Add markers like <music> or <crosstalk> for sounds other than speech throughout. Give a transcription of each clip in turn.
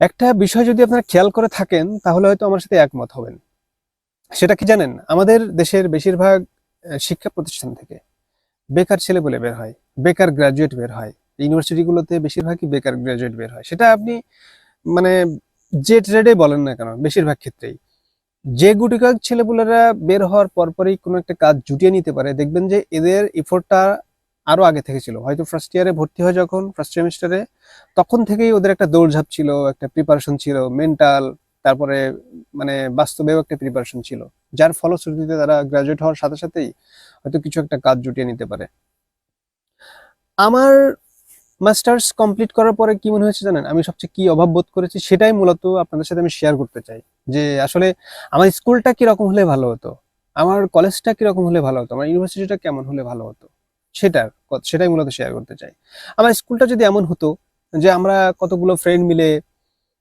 একটা বিষয় যদি আপনারা খেয়াল করে থাকেন, তাহলে হয়তো আমার সাথে একমত হবেন। সেটা কি জানেন? আমাদের দেশের বেশিরভাগ শিক্ষা প্রতিষ্ঠান থেকে বেকার ছেলে বলে বের হয়, বেকার গ্রাজুয়েট বের হয়। ইউনিভার্সিটিগুলোতে বেশিরভাগই বেকার গ্রাজুয়েট বের হয়। সেটা আপনি মানে যে ট্রেডে বলেন না কেন, বেশিরভাগ ক্ষেত্রেই। যে গুটিকাক ছেলেপুলেরা বের হওয়ার পরপরই কোনো একটা কাজ জুটিয়ে নিতে পারে, দেখবেন যে এদের ইফোর্টটা আরও আগে থেকে ছিল। হয়তো ফার্স্ট ইয়ারে ভর্তি হয় যখন ফার্স্ট সেমিস্টারে তখন থেকেই ওদের একটা দৌড়ঝাঁপ ছিল, একটা প্রিপারেশন ছিল মেন্টাল তারপরে মানে বাস্তবেও একটা প্রিপারেশন ছিল। যার ফলশ্রুতিতে তারা গ্রাজুয়েট হওয়ার সাথে সাথেই হয়তো কিছু একটা কাজ জুটিয়ে নিতে পারে। আমার মাস্টার্স কমপ্লিট করার পরে কি মনে হয়েছে জানেন? আমি সবচেয়ে কি অভাব বোধ করেছি সেটাই মূলত আপনাদের সাথে আমি শেয়ার করতে চাই। যে আসলে আমার স্কুলটা কীরকম হলে ভালো হতো? আমার কলেজটা কীরকম হলে ভালো হতো? আমার ইউনিভার্সিটিটা কেমন হলে ভালো হতো? সেটার ক- সেটাই মূলত শেয়ার করতে চাই। আমার স্কুলটা যদি এমন হতো যে আমরা কতগুলো ফ্রেন্ড মিলে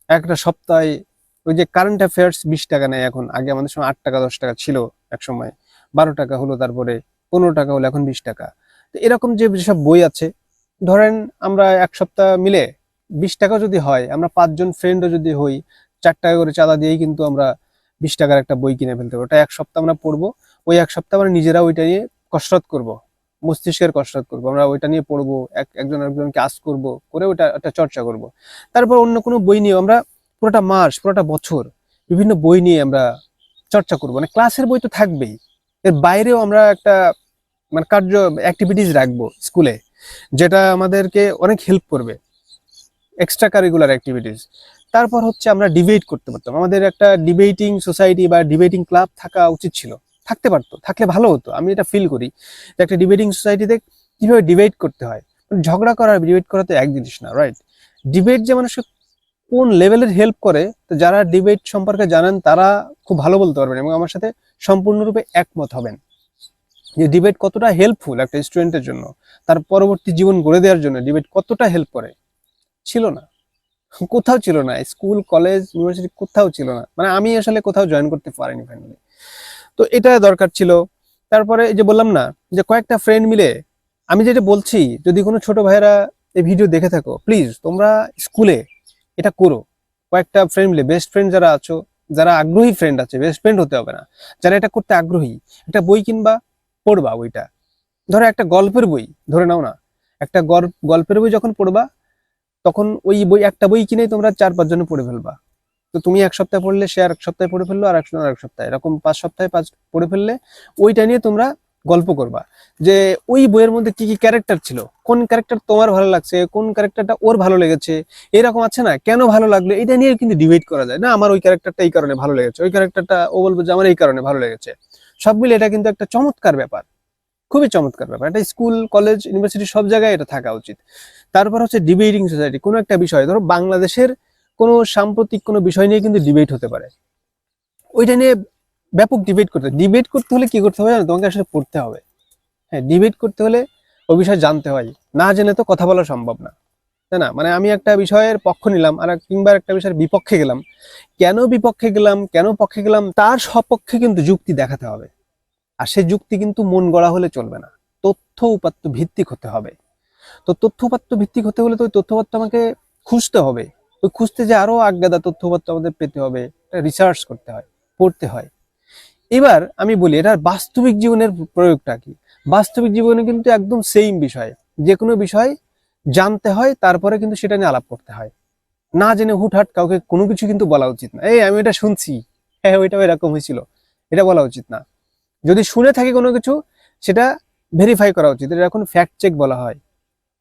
একটা সপ্তাহে ওই যে কারেন্ট অ্যাফেয়ার্স বিশ টাকা নেয় এখন, আগে আমাদের সময় আট টাকা, দশ টাকা ছিল এক সময় বারো টাকা হলো তারপরে পনেরো টাকা হলো এখন বিশ টাকা। তো এরকম যে যেসব বই আছে, ধরেন আমরা এক সপ্তাহ মিলে বিশ টাকা যদি হয়, আমরা পাঁচজন ফ্রেন্ডও যদি হই, চার টাকা করে চাঁদা দিয়েই কিন্তু আমরা বিশ টাকার একটা বই কিনে ফেলতে পারব। ওটা এক সপ্তাহ আমরা পড়ব, ওই এক সপ্তাহ আমরা নিজেরা ওইটা নিয়ে কসরত করব। মস্তিষ্কের কসরত করব, আমরা ওইটা নিয়ে পড়ব, এক, একজন একজনকে আস করব, করে ওটা একটা চর্চা করব। তারপর অন্য কোনো বই নিয়ে আমরা পুরোটা মাস, পুরোটা বছর বিভিন্ন বই নিয়ে আমরা চর্চা করব। মানে ক্লাসের বই তো থাকবেই। এর বাইরেও আমরা একটা মানে কার্য অ্যাক্টিভিটিস রাখব স্কুলে যেটা আমাদেরকে অনেক হেল্প করবে। এক্সট্রা কারিকুলার অ্যাক্টিভিটিস তারপর হচ্ছে আমরা ডিবেট করতে পারতাম। আমাদের একটা ডিবেটিং সোসাইটি বা ডিবেটিং ক্লাব থাকা উচিত ছিল। থাকতে পারতো, থাকলে ভালো হতো। আমি এটা ফিল করি যে একটা ডিবেটিং সোসাইটিতে কীভাবে ডিবেট করতে হয়। মানে ঝগড়া করা ডিবেট করা তো এক জিনিস না রাইট ডিবেট যে মানুষকে কোন লেভেলের হেল্প করে, তো যারা ডিবেট সম্পর্কে জানেন তারা খুব ভালো বলতে পারবেন এবং আমার সাথে সম্পূর্ণরূপে একমত হবেন। যে ডিবেট কতটা হেল্পফুল একটা স্টুডেন্টের জন্য, তার পরবর্তী জীবন গড়ে দেওয়ার জন্য ডিবেট কতটা হেল্প করে, ছিল না। কোথাও ছিল না স্কুল কলেজ ইউনিভার্সিটি কোথাও ছিল না। মানে আমি আসলে কোথাও জয়েন করতে পারিনি ফাইনালি তো এটা দরকার ছিল। তারপরে যে বললাম না, যে কয়েকটা ফ্রেন্ড মিলে আমি যেটা বলছি, যদি কোনো ছোট ভাইয়েরা এই ভিডিও দেখে থাকো প্লিজ তোমরা স্কুলে এটা করো। কয়েকটা ফ্রেন্ড মিলে বেস্ট ফ্রেন্ড যারা আছো, যারা আগ্রহী ফ্রেন্ড আছে বেস্ট ফ্রেন্ড হতে হবে না। যারা এটা করতে আগ্রহী, একটা বই কিনবা, পড়বা বইটা। ধরো একটা গল্পের বই, ধরে নাও না। একটা গল্প- গল্পের বই যখন পড়বা, তখন ওই বই, একটা বই কিনে তোমরা চার পাঁচ জনে পড়ে ফেলবা। তো তুমি এক সপ্তাহে পড়লে সে আর এক সপ্তাহে পড়ে ফেলল আর একজন আর এক সপ্তাহে। এরকম পাঁচ সপ্তাহে পাঁচ পড়ে ফেললে ওইটা নিয়ে তোমরা গল্প করবা। যে ওই বইয়ের মধ্যে কি কি ক্যারেক্টার ছিল? কোন ক্যারেক্টার তোমার ভালো লাগছে? কোন ক্যারেক্টারটা ওর ভালো লেগেছে? এরকম আছে না? কেন ভালো লাগল? এটা নিয়ে কিন্তু ডিবেট করা যায়। না, আমার ওই ক্যারেক্টারটা এই কারণে ভালো লেগেছে। ওই ক্যারেক্টারটা ও বলবে যে, আমার এই কারণে ভালো লেগেছে। সব মিলে এটা কিন্তু একটা চমৎকার ব্যাপার। খুবই চমৎকার ব্যাপার। এটা স্কুল, কলেজ ইউনিভার্সিটি সব জায়গায় এটা থাকা উচিত। তারপর হচ্ছে ডিবেটিং সোসাইটি কোনো একটা বিষয়, ধরো বাংলাদেশের কোনো সাম্প্রতিক কোনো বিষয় নিয়ে কিন্তু ডিবেট হতে পারে। ওইটা নিয়ে ব্যাপক ডিবেট করতে ডিবেট করতে হলে কি করতে হবে তোমাকে আসলে পড়তে হবে। হ্যাঁ ডিবেট করতে হলে ওই বিষয় জানতে হয়। না জেনে তো কথা বলা সম্ভব না। তাই না? মানে আমি একটা বিষয়ের পক্ষ নিলাম আর কিংবা একটা বিষয়ের বিপক্ষে গেলাম। কেন বিপক্ষে গেলাম? কেন পক্ষে গেলাম? তার সপক্ষে কিন্তু যুক্তি দেখাতে হবে। আর সে যুক্তি কিন্তু মন গড়া হলে চলবে না। তথ্য উপাত্ত ভিত্তিক হতে হবে। তো তথ্য উপাত্ত ভিত্তিক হতে হলে তো ওই তথ্য উপাত্ত আমাকে খুঁজতে হবে। ওই খুঁজতে যে আরও আজ্ঞাদা তথ্য উপাত্ত আমাদের পেতে হবে রিসার্চ করতে হয়, পড়তে হয়। এবার আমি বলি, এটার বাস্তবিক জীবনের প্রয়োগটা কি? বাস্তবিক জীবনে কিন্তু একদম সেম বিষয়। যে কোনো বিষয় জানতে হয়, তারপরে কিন্তু সেটা নিয়ে আলাপ করতে হয়। না জেনে হুটহাট কাউকে কোনো কিছু কিন্তু বলা উচিত না। এই, আমি এটা শুনছি। <laughs> হ্যাঁ ওইটা এরকম হয়েছিল। এটা বলা উচিত না। যদি শুনে থাকি কোনো কিছু, সেটা ভেরিফাই করা উচিত। এটা এখন ফ্যাক্ট চেক বলা হয়,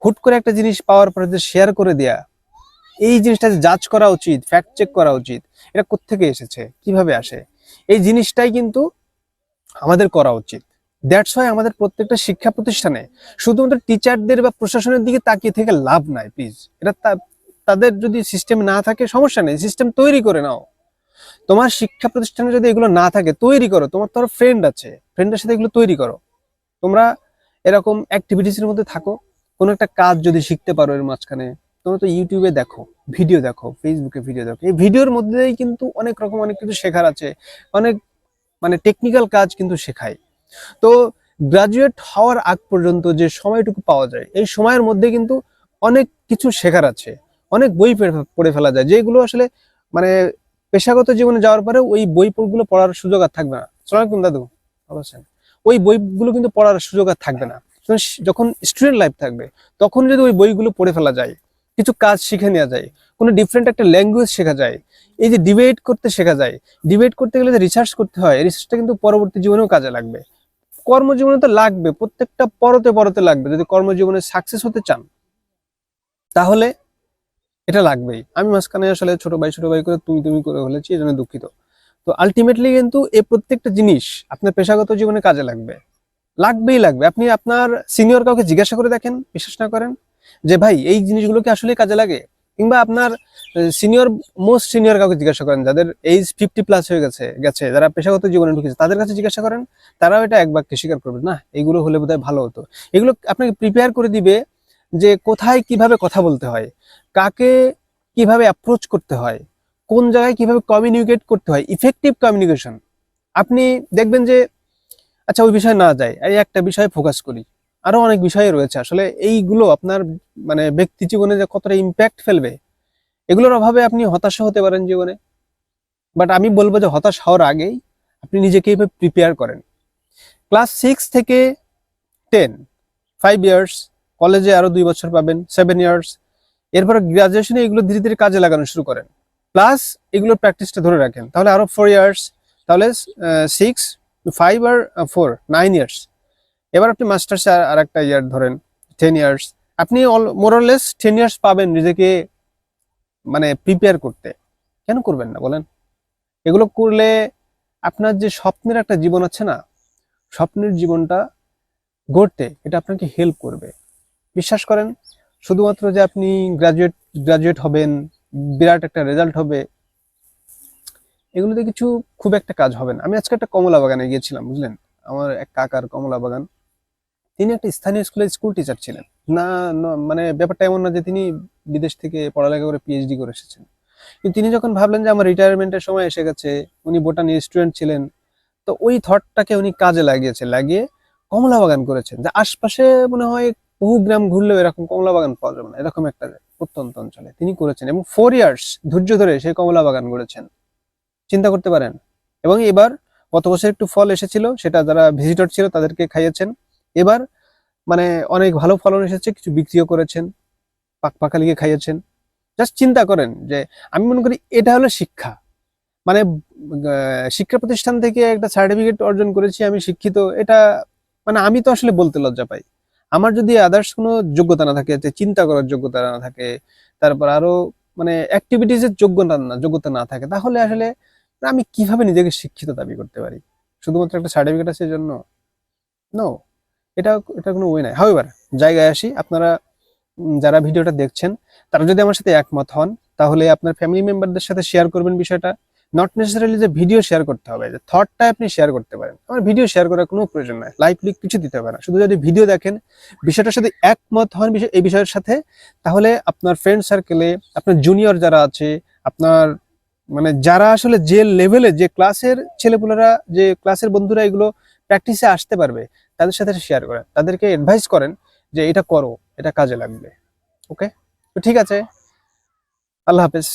হুট করে একটা জিনিস পাওয়ার পরে যে শেয়ার করে দেয়া এই জিনিসটা জাজ করা উচিত ফ্যাক্ট চেক করা উচিত। এটা কোত্থেকে এসেছে? কীভাবে আসে? এই জিনিসটাই কিন্তু আমাদের করা উচিত। দ্যাটস ওয়াই আমাদের প্রত্যেকটা শিক্ষা প্রতিষ্ঠানে শুধুমাত্র টিচারদের বা প্রশাসনের দিকে তাকিয়ে থেকে লাভ নাই প্লিজ এটা তাদের যদি সিস্টেম না থাকে, সমস্যা নেই। সিস্টেম তৈরি করে নাও। তোমার শিক্ষা প্রতিষ্ঠানে যদি এগুলো না থাকে, তৈরি করো। তোমার তো ফ্রেন্ড আছে। ফ্রেন্ডের সাথে এগুলো তৈরি করো। তোমরা এরকম অ্যাক্টিভিটিস এর মধ্যে থাকো। কোনো একটা কাজ যদি শিখতে পারো এর মাঝখানে তোমরা তো ইউটিউবে দেখো ভিডিও দেখো ফেসবুকে ভিডিও দেখো। এই ভিডিওর মধ্যেই কিন্তু অনেক রকম অনেক কিছু শেখার আছে, অনেক মানে টেকনিক্যাল কাজ কিন্তু শেখায়। তো গ্রাজুয়েট হওয়ার আগ পর্যন্ত যে সময়টুকু পাওয়া যায়, এই সময়ের মধ্যে কিন্তু অনেক কিছু শেখার আছে, অনেক বই পড়ে- ফেলা যায়, যেগুলো আসলে মানে পেশাগত জীবনে যাওয়ার পরে ওই বইগুলো পড়ার সুযোগ আর থাকবে না। সালামালাইকুম দাদু অবশ্যই ওই বইগুলো কিন্তু পড়ার সুযোগ আর থাকবে না। যখন স্টুডেন্ট লাইফ থাকবে, তখন যদি ওই বইগুলো পড়ে ফেলা যায় কিছু কাজ শিখে নেওয়া যায়, কোনো ডিফারেন্ট একটা ল্যাঙ্গুয়েজ শেখা যায়। এই যে ডিবেট করতে শেখা যায় ডিবেট করতে গেলে যে রিসার্চ করতে হয় রিসার্চটা কিন্তু পরবর্তী জীবনেও কাজে লাগবে। কর্মজীবনে তো লাগবে, প্রত্যেকটা পরতে পরতে লাগবে, যদি কর্মজীবনে সাকসেস হতে চান, তাহলে এটা লাগবেই। আমি মাঝখানে আসলে ছোট ভাই ছোট ভাই করে তুমি তুমি করে বলেছি এই জন্য দুঃখিত। তো আলটিমেটলি কিন্তু এই প্রত্যেকটা জিনিস আপনার পেশাগত জীবনে কাজে লাগবে। লাগবেই লাগবে। আপনি আপনার সিনিয়র কাউকে জিজ্ঞাসা করে দেখেন, বিশ্বাস না করেন যে ভাই, এই জিনিসগুলো কি আসলে কাজে লাগে? কিংবা আপনার সিনিয়র মোস্ট সিনিয়র কাউকে জিজ্ঞাসা করেন, যাদের এইজ ফিফটি প্লাস হয়ে গেছে গেছে, যারা পেশাগত জীবনে ঢুকেছে, তাদের কাছে জিজ্ঞাসা করেন, তারাও এটা এক বাক্যে স্বীকার করবে, না, এগুলো হলে বোধহয় ভালো হতো। এগুলো আপনাকে প্রিপেয়ার করে দিবে যে কোথায় কীভাবে কথা বলতে হয়, কাকে কীভাবে অ্যাপ্রোচ করতে হয়, কোন জায়গায় কীভাবে কমিউনিকেট করতে হয় ইফেক্টিভ কমিউনিকেশন আপনি দেখবেন যে আচ্ছা ওই বিষয়ে না যায় এই একটা বিষয়ে ফোকাস করি। আরও অনেক বিষয় রয়েছে। আসলে এইগুলো আপনার মানে ব্যক্তি জীবনে যে কতটা ইম্প্যাক্ট ফেলবে, এগুলোর অভাবে আপনি হতাশা হতে পারেন জীবনে। বাট আমি বলব যে হতাশ হওয়ার আগেই আপনি নিজেকে এইভাবে প্রিপেয়ার করেন। ক্লাস সিক্স থেকে টেন ফাইভ ইয়ার্স কলেজে আরও দুই বছর পাবেন সেভেন ইয়ার্স এরপর গ্রাজুয়েশনে এগুলো ধীরে ধীরে কাজে লাগানো শুরু করেন। প্লাস এগুলোর প্র্যাকটিসটা ধরে রাখেন। তাহলে আরও ফোর ইয়ার্স তাহলে সিক্স ফাইভ আর ফোর নাইন ইয়ার্স এবার আপনি মাস্টার্সে আর একটা ইয়ার ধরেন টেন ইয়ার্স আপনি all more less ten years পাবেন নিজেকে মানে প্রিপেয়ার করতে। কেন করবেন না বলেন? এগুলো করলে আপনার যে স্বপ্নের একটা জীবন আছে না, স্বপ্নের জীবনটা গড়তে এটা আপনাকে হেল্প করবে। বিশ্বাস করেন, শুধুমাত্র যে আপনি গ্রাজুয়েট গ্রাজুয়েট হবেন, বিরাট একটা রেজাল্ট হবে, এগুলোতে কিছু খুব একটা কাজ হবে না। আমি আজকে একটা কমলা বাগানে গিয়েছিলাম, বুঝলেন? আমার এক কাকার কমলা বাগান তিনি একটা স্থানীয় স্কুলের স্কুল টিচার ছিলেন। না মানে ব্যাপারটা এমন না যে তিনি বিদেশ থেকে পড়ালেখা করে পিএইচডি করে এসেছেন। কিন্তু তিনি যখন ভাবলেন যে আমার রিটায়ারমেন্টের সময় এসে গেছে, উনি বোটানি স্টুডেন্ট ছিলেন, তো ওই থটটাকে উনি কাজে লাগিয়েছে, লাগিয়ে কমলা বাগান করেছেন। যে আশপাশে মনে হয় বহু গ্রাম ঘুরলেও এরকম কমলা বাগান পাওয়া যাবে না, এরকম একটা প্রত্যন্ত অঞ্চলে তিনি করেছেন। এবং ফোর ইয়ার্স ধৈর্য ধরে সেই কমলা বাগান করেছেন চিন্তা করতে পারেন। এবং এবার গত বছর একটু ফল এসেছিল, সেটা যারা ভিজিটর ছিল তাদেরকে খাইয়েছেন। এবার মানে অনেক ভালো ফলন এসেছে, কিছু বিক্রিও করেছেন পাক পাকা পাকালিকে খাইয়েছেন। জাস্ট চিন্তা করেন যে, আমি মনে করি এটা হলো শিক্ষা। মানে শিক্ষা প্রতিষ্ঠান থেকে একটা সার্টিফিকেট অর্জন করেছি আমি শিক্ষিত, এটা মানে আমি তো আসলে বলতে লজ্জা পাই। আমার যদি আদার্স কোনো যোগ্যতা না থাকে চিন্তা করার যোগ্যতা না থাকে, তারপর আরও মানে অ্যাক্টিভিটিজের যোগ্যতা না যোগ্যতা না থাকে, তাহলে আসলে আমি কীভাবে নিজেকে শিক্ষিত দাবি করতে পারি? শুধুমাত্র একটা সার্টিফিকেট আছে জন্য নো এটা এটা কোনো ওয়ে নাই। হাউএভার জায়গায় আসি, আপনারা যারা ভিডিওটা দেখছেন, তারা যদি আমার সাথে একমত হন, তাহলে আপনার ফ্যামিলি মেম্বারদের সাথে শেয়ার করবেন বিষয়টা। নট নেসেসারিলি যে ভিডিও শেয়ার করতে হবে, যে থটটা আপনি শেয়ার করতে পারেন। আমার ভিডিও শেয়ার করার কোনো প্রয়োজন নাই। লাইভ লিক কিছু দিতে হবে না। শুধু যদি ভিডিও দেখেন, বিষয়টার সাথে একমত হন বিষয়, এই বিষয়ের সাথে, তাহলে আপনার ফ্রেন্ড সার্কেলে আপনার জুনিয়র যারা আছে, আপনার মানে যারা আসলে যে লেভেলে যে ক্লাসের ছেলেপুলেরা, যে ক্লাসের বন্ধুরা এগুলো প্র্যাকটিসে আসতে পারবে, তাদের সাথে শেয়ার করেন তাদেরকে অ্যাডভাইস করেন যে এটা করো, এটা কাজে লাগবে। ওকে তো ঠিক আছে। আল্লাহ হাফেজ।